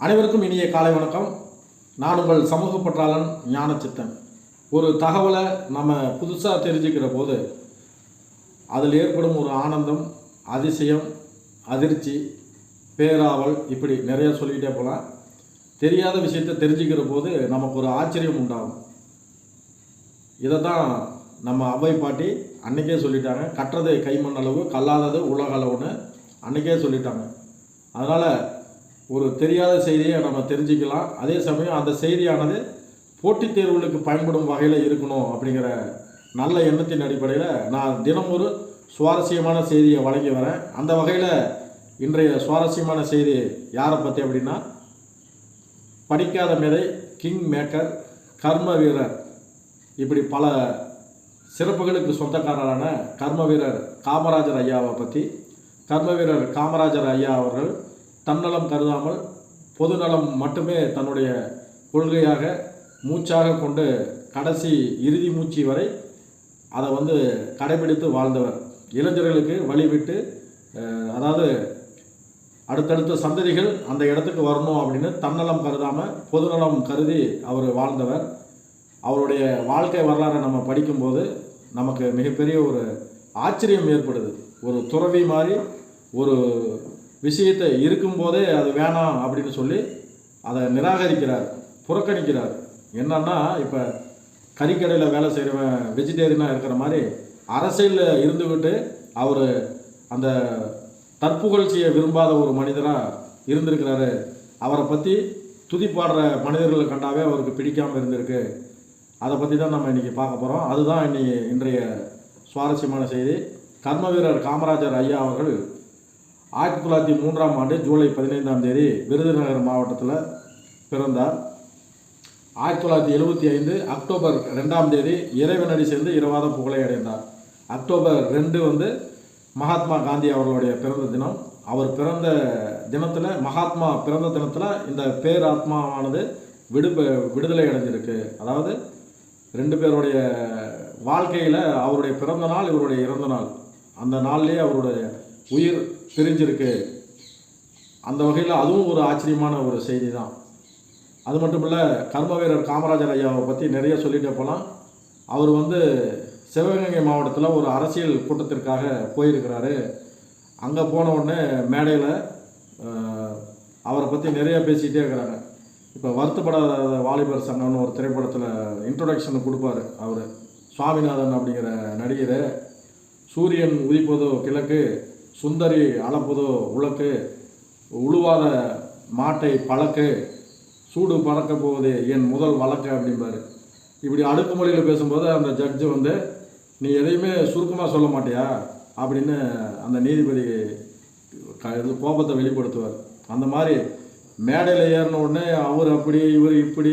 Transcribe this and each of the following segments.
அனைவருக்கும் இனிய காலை வணக்கம். நான் உங்கள் சமூக பற்றாளன் ஞானச்சித்தன். ஒரு தகவலை நம்ம புதுசாக தெரிஞ்சுக்கிற போது அதில் ஏற்படும் ஒரு ஆனந்தம் அதிசயம் அதிர்ச்சி பேராவல் இப்படி நிறைய சொல்லிக்கிட்டே போகலாம். தெரியாத விஷயத்தை தெரிஞ்சுக்கிற போது நமக்கு ஒரு ஆச்சரியம் உண்டாகும். இதை தான் நம்ம அவை பாட்டி அன்னைக்கே சொல்லிட்டாங்க. கற்றதை கைமண் அளவு கல்லாதது உலக அளவுன்னு அன்னைக்கே சொல்லிட்டாங்க. அதனால் ஒரு தெரியாத செய்தியை நம்ம தெரிஞ்சுக்கலாம். அதே சமயம் அந்த செய்தியானது போட்டித் தேர்வுகளுக்கு பயன்படும் வகையில் இருக்கணும் அப்படிங்கிற நல்ல எண்ணத்தின் அடிப்படையில் நான் தினம் ஒரு சுவாரஸ்யமான செய்தியை வழங்கி வரேன். அந்த வகையில் இன்றைய சுவாரஸ்யமான செய்தி யாரை பற்றி அப்படின்னா படிக்காத மேதை கிங் மேக்கர் கர்ம வீரர். இப்படி பல சிறப்புகளுக்கு சொந்தக்காரரான கர்ம வீரர் காமராஜர் ஐயாவை பற்றி கர்ம வீரர் காமராஜர் ஐயா அவர்கள் தன்னலம் கருதாமல் பொதுநலம் மட்டுமே தன்னுடைய கொள்கையாக மூச்சாக கொண்டு கடைசி இறுதி மூச்சு வரை அதை வந்து கடைபிடித்து வாழ்ந்தவர். இளைஞர்களுக்கு வழிவிட்டு அதாவது அடுத்தடுத்த சந்ததிகள் அந்த இடத்துக்கு வரணும் அப்படின்னு தன்னலம் கருதாமல் பொதுநலம் கருதி அவர் வாழ்ந்தவர். அவருடைய வாழ்க்கை வரலாறை நம்ம படிக்கும்போது நமக்கு மிகப்பெரிய ஒரு ஆச்சரியம் ஏற்படுது. ஒரு துறவி மாதிரி ஒரு விஷயத்தை இருக்கும்போதே அது வேணாம் அப்படின்னு சொல்லி அதை நிராகரிக்கிறார் புறக்கணிக்கிறார். என்னன்னா இப்போ கறிக்கடையில் வேலை செய்கிறவன் வெஜிடேரியனாக இருக்கிற மாதிரி அரசியலில் இருந்துக்கிட்டு அவர் அந்த தற்புகழ்ச்சியை விரும்பாத ஒரு மனிதராக இருந்திருக்கிறாரு. அவரை பற்றி துதிப்பாடுற மனிதர்களை கண்டாவே அவருக்கு பிடிக்காமல் இருந்திருக்கு. அதை பற்றி தான் நம்ம இன்றைக்கி பார்க்க போகிறோம் அதுதான் இன்னைக்கு இன்றைய சுவாரஸ்யமான செய்தி. கர்ம வீரர் காமராஜர் ஐயா அவர்கள் ஆயிரத்தி தொள்ளாயிரத்தி மூன்றாம் ஆண்டு ஜூலை பதினைந்தாம் தேதி விருதுநகர் மாவட்டத்தில் பிறந்தார். ஆயிரத்தி தொள்ளாயிரத்தி எழுபத்தி ஐந்து அக்டோபர் ரெண்டாம் தேதி இறைவனடி சேர்ந்து இரவாத புகழை அடைந்தார். அக்டோபர் ரெண்டு வந்து மகாத்மா காந்தி அவர்களுடைய பிறந்த தினம். அவர் பிறந்த தினத்தில் மகாத்மா பிறந்த தினத்தில் இந்த பேராத்மாவானது விடு விடுதலை அடைஞ்சிருக்கு. அதாவது ரெண்டு பேருடைய வாழ்க்கையில் அவருடைய பிறந்த நாள் இவருடைய இறந்த நாள். அந்த நாள்லேயே அவருடைய உயிர் பிரிஞ்சிருக்கு அந்த வகையில் அதுவும் ஒரு ஆச்சரியமான ஒரு செய்தி தான் அது மட்டும் இல்லை கர்ம வீரர் காமராஜர் ஐயாவை பற்றி நிறைய சொல்லிட்டே போகலாம் அவர் வந்து சிவகங்கை மாவட்டத்தில் ஒரு அரசியல் கூட்டத்திற்காக போயிருக்கிறாரு. அங்கே போன உடனே மேடையில் அவரை பற்றி நிறைய பேசிக்கிட்டே இருக்கிறாங்க. இப்போ வருத்தப்படாத வாலிபர் சங்கம்னு ஒரு திரைப்படத்தில் இன்ட்ரொடக்ஷன் கொடுப்பாரு அவர். சுவாமிநாதன் அப்படிங்கிற நடிகர். சூரியன் உதிப்பதோ கிழக்கு சுந்தரி அளப்பதோ உலக்கு உழுவாத மாட்டை பழக்கு சூடு பறக்க போவது என் முதல் வழக்கு அப்படிம்பாரு. இப்படி அடுக்குமொழியில் பேசும்போது அந்த ஜட்ஜு வந்து நீ எதையுமே சுருக்கமாக சொல்ல மாட்டியா? அப்படின்னு அந்த நீதிபதி க இது கோபத்தை வெளிப்படுத்துவார். அந்த மாதிரி மேடையில் ஏறின உடனே அவர் அப்படி இவர் இப்படி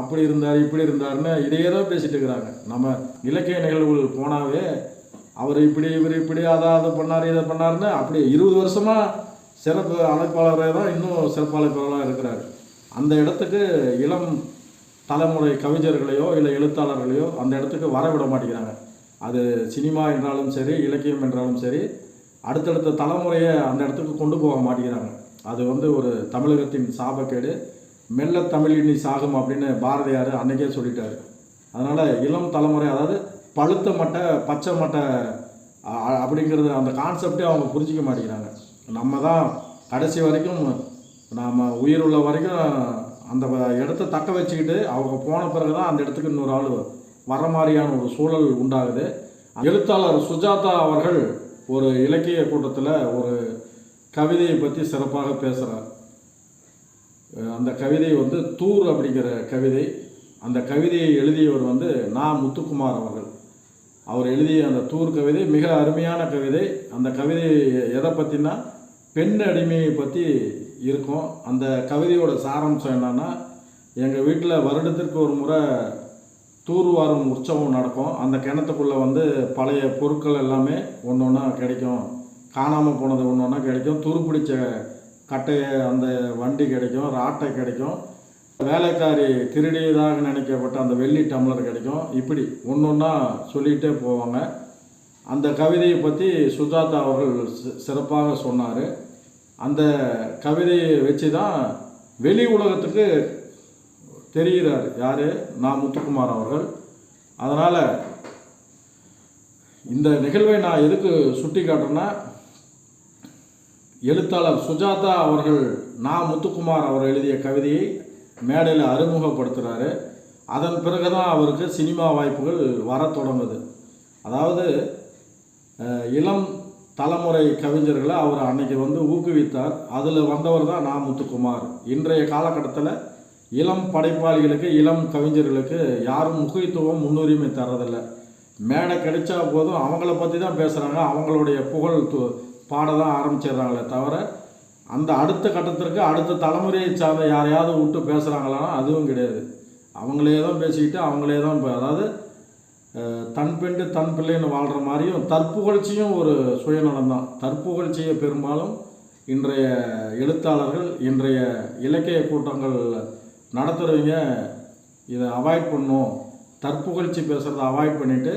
அப்படி இருந்தார் இப்படி இருந்தாருன்னு இதையே தான் பேசிட்டு இருக்கிறாங்க. நம்ம இலக்கிய நிகழ்வுகள் போனாவே அவர் இப்படி இவர் இப்படி அதை அதை பண்ணார் இதை பண்ணார்னு அப்படி இருபது வருஷமாக சிறப்பு அழைப்பாளராக தான் இன்னும் சிறப்பு இருக்கிறார். அந்த இடத்துக்கு இளம் தலைமுறை கவிஞர்களையோ இல்லை எழுத்தாளர்களையோ அந்த இடத்துக்கு வர விட மாட்டேங்கிறாங்க. அது சினிமா என்றாலும் சரி இலக்கியம் என்றாலும் சரி அடுத்தடுத்த தலைமுறையை அந்த இடத்துக்கு கொண்டு போக மாட்டேங்கிறாங்க. அது வந்து ஒரு தமிழகத்தின் சாபக்கேடு. மெல்ல தமிழினி சாகும் அப்படின்னு பாரதியார் அன்றைக்கே சொல்லிட்டார். அதனால் இளம் தலைமுறை அதாவது பழுத்த மட்டை பச்சை மட்டை அப்படிங்கிறது அந்த கான்செப்டே அவங்க புரிஞ்சிக்க மாட்டேங்கிறாங்க. நம்ம தான் கடைசி வரைக்கும் நாம் உயிர் உள்ள வரைக்கும் அந்த இடத்த தக்க வச்சுக்கிட்டு அவங்க போன பிறகு தான் அந்த இடத்துக்கு இன்னொரு ஆள் வர மாதிரியான ஒரு சூழல் உண்டாகுது. எழுத்தாளர் சுஜாதா அவர்கள் ஒரு இலக்கிய கூட்டத்தில் ஒரு கவிதையை பற்றி சிறப்பாக பேசுகிறார் அந்த கவிதை வந்து தூர் அப்படிங்கிற கவிதை. அந்த கவிதையை எழுதியவர் வந்து நா முத்துக்குமார் அவர்கள். அவர் எழுதிய அந்த தூர் கவிதை மிக அருமையான கவிதை. அந்த கவிதை எதை பற்றினா பெண் அடிமையை பற்றி இருக்கும். அந்த கவிதையோட சாராம்சம் என்னென்னா எங்கள் வீட்டில் வருடத்திற்கு ஒரு முறை தூர்வாரும் உற்சவம் நடக்கும். அந்த கிணத்துக்குள்ளே வந்து பழைய பொருட்கள் எல்லாமே ஒன்று ஒன்றா கிடைக்கும். காணாமல் போனது ஒன்று ஒன்றா கிடைக்கும். துருப்பிடிச்ச கட்டையை அந்த வண்டி கிடைக்கும். ராட்டை கிடைக்கும். வேலைக்காரி திருடியதாக நினைக்கப்பட்ட அந்த வெள்ளி டம்ளர் கிடைக்கும். இப்படி ஒன்று ஒன்றா சொல்லிகிட்டே போவாங்க. அந்த கவிதையை பற்றி சுஜாதா அவர்கள் சிறப்பாக சொன்னார். அந்த கவிதையை வச்சு தான் வெளி உலகத்துக்கு தெரிகிறார் யார்? நான் முத்துக்குமார் அவர்கள். அதனால் இந்த நிகழ்வை நான் எதுக்கு சுட்டி காட்டுறேன்னா எழுத்தாளர் சுஜாதா அவர்கள் நான் முத்துக்குமார் அவர் எழுதிய கவிதையை மேடையில் அறிமுகப்படுத்துகிறாரு அதன் பிறகு தான் அவருக்கு சினிமா வாய்ப்புகள் வரத் தொடங்குது. அதாவது இளம் தலைமுறை கவிஞர்களை அவர் அன்னைக்கு வந்து ஊக்குவித்தார். அதில் வந்தவர் தான் நா. முத்துக்குமார். இன்றைய காலகட்டத்தில் இளம் படைப்பாளிகளுக்கு இளம் கவிஞர்களுக்கு யாரும் முக்கியத்துவம் முன்னுரிமை தர்றதில்லை. மேடை கிடைச்சா போதும். அவங்கள பற்றி தான் பேசுகிறாங்க அவங்களுடைய புகழ் து- பாட தான் ஆரம்பிச்சிடுறாங்களே தவிர அந்த அடுத்த கட்டத்திற்கு அடுத்த தலைமுறையை சார்ந்த யாரையாவது விட்டு பேசுகிறாங்களான்னா அதுவும் கிடையாது. அவங்களே தான் பேசிக்கிட்டு அவங்களே தான் இப்போ அதாவது தன் பெண்டு தன் பிள்ளைன்னு வாழ்கிற மாதிரியும் தற்புகழ்ச்சியும் ஒரு சுயநலம் தான். தற்புகழ்ச்சியை பெரும்பாலும் இன்றைய எழுத்தாளர்கள் இன்றைய இலக்கிய கூட்டங்கள் நடத்துகிறவங்க இதை அவாய்ட் பண்ணும். தற்புகழ்ச்சி பேசுகிறத அவாய்ட் பண்ணிவிட்டு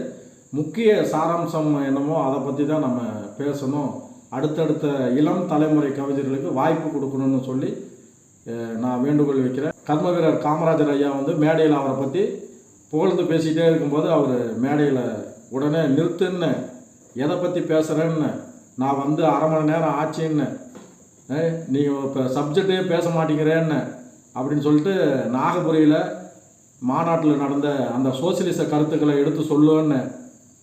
முக்கிய சாராம்சம் என்னமோ அதை பற்றி தான் நம்ம பேசணும். அடுத்தடுத்த இளம் தலைமுறை கவிஞர்களுக்கு வாய்ப்பு கொடுக்கணும்னு சொல்லி நான் வேண்டுகோள் வைக்கிறேன். கர்ம வீரர் காமராஜர் ஐயா வந்து மேடையில் அவரை பற்றி புகழ்ந்து பேசிகிட்டே இருக்கும்போது அவர் மேடையில் உடனே நிறுத்துன்னு எதை பற்றி பேசுகிறேன்னு நான் வந்து அரை மணி நேரம் ஆச்சுன்னு நீங்கள் நீ இப்போ சப்ஜெக்டே பேச மாட்டேங்கிறேன்னு அப்படின்னு சொல்லிட்டு நாகபுரியில் மாநாட்டில் நடந்த அந்த சோசியலிச கருத்துக்களை எடுத்து சொல்லுன்னு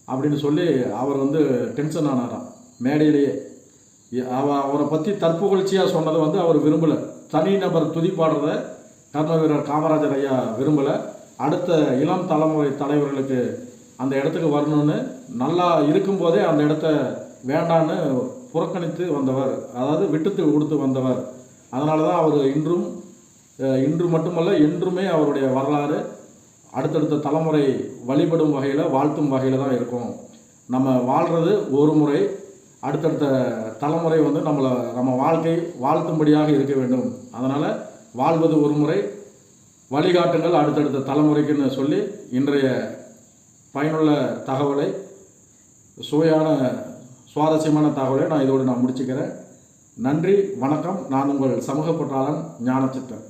அப்படின்னு சொல்லி அவர் வந்து டென்ஷன் ஆனாராம் மேடையிலேயே. இ- அவரை பற்றி தற்புகழ்ச்சியாக சொன்னது வந்து அவர் விரும்பலை. தனி நபர் துதிப்பாடுறத கர்ம வீரர் காமராஜர் ஐயா விரும்பலை. அடுத்த இளம் தலைமுறை தலைவர்களுக்கு அந்த இடத்துக்கு வரணும்னு நல்லா இருக்கும்போதே அந்த இடத்த வேண்டான்னு புறக்கணித்து வந்தவர். அதாவது விட்டுத்து கொடுத்து வந்தவர். அதனால தான் அவர் இன்றும் இன்று மட்டுமல்ல என்றுமே அவருடைய வரலாறு அடுத்தடுத்த தலைமுறை வழிபடும் வகையில் வாழ்த்தும் வகையில் தான் இருக்கும். நம்ம வாழ்கிறது ஒரு முறை அடுத்தடுத்த தலைமுறை வந்து நம்மளை நம்ம வாழ்க்கை வாழ்த்தும்படியாக இருக்க வேண்டும். அதனால் வாழ்வது ஒரு முறை வழிகாட்டுங்கள் அடுத்தடுத்த தலைமுறைக்குன்னு சொல்லி இன்றைய பயனுள்ள தகவலை சுவையான சுவாரஸ்யமான தகவலை நான் இதோடு நான் முடிச்சுக்கிறேன். நன்றி வணக்கம். நான் உங்கள் சமூக பற்றாளன் ஞானச்சித்தன்.